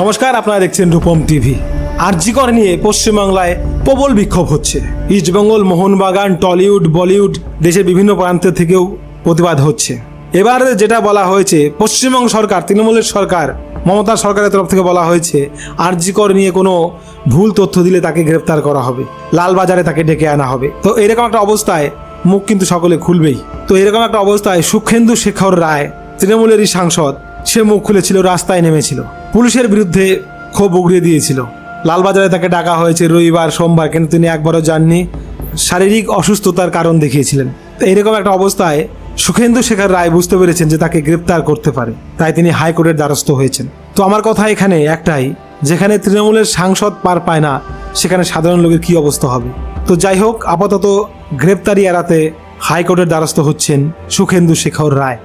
নমস্কার, আপনারা দেখছেন রূপম টিভি। আরজিকর নিয়ে পশ্চিমবাংলায় প্রবল বিক্ষোভ হচ্ছে। ইস্টবেঙ্গল মোহনবাগান, টলিউড, বলিউড দেশের বিভিন্ন প্রান্ত থেকেও প্রতিবাদ হচ্ছে। এবার যেটা বলা হয়েছে, পশ্চিমবঙ্গ সরকার, তৃণমূলের সরকার, মমতা সরকারের তরফ থেকে বলা হয়েছে, আরজিকর নিয়ে কোনো ভুল তথ্য দিলে তাকে গ্রেপ্তার করা হবে। লালবাজারে তাকে ডেকে আনা হবে। তো এরকম একটা অবস্থায় মুখ কিন্তু সকলে খুলবেই। তো এরকম একটা অবস্থায় সুখেন্দু শেখর রায়, তৃণমূলেরই সাংসদ সে মুখ খুলেছিল, রাস্তায় নেমেছিল। পুলিশের বিরুদ্ধে ক্ষোভ উগড়িয়ে দিয়েছিল। লালবাজারে তাকে ডাকা হয়েছে রবিবার, সোমবার, কিন্তু তিনি একবারও যাননি। শারীরিক অসুস্থতার কারণ দেখিয়েছিলেন। তো এরকম একটা অবস্থায় সুখেন্দু শেখর রায় বুঝতে পেরেছেন যে তাকে গ্রেপ্তার করতে পারে। তাই তিনি হাইকোর্টের দ্বারস্থ হয়েছেন। তো আমার কথা এখানে একটাই, যেখানে তৃণমূলের সাংসদ পার পায় না, সেখানে সাধারণ লোকের কি অবস্থা হবে? তো যাই হোক, আপাতত গ্রেপ্তারি এড়াতে হাইকোর্টের দ্বারস্থ হচ্ছেন সুখেন্দু শেখর রায়।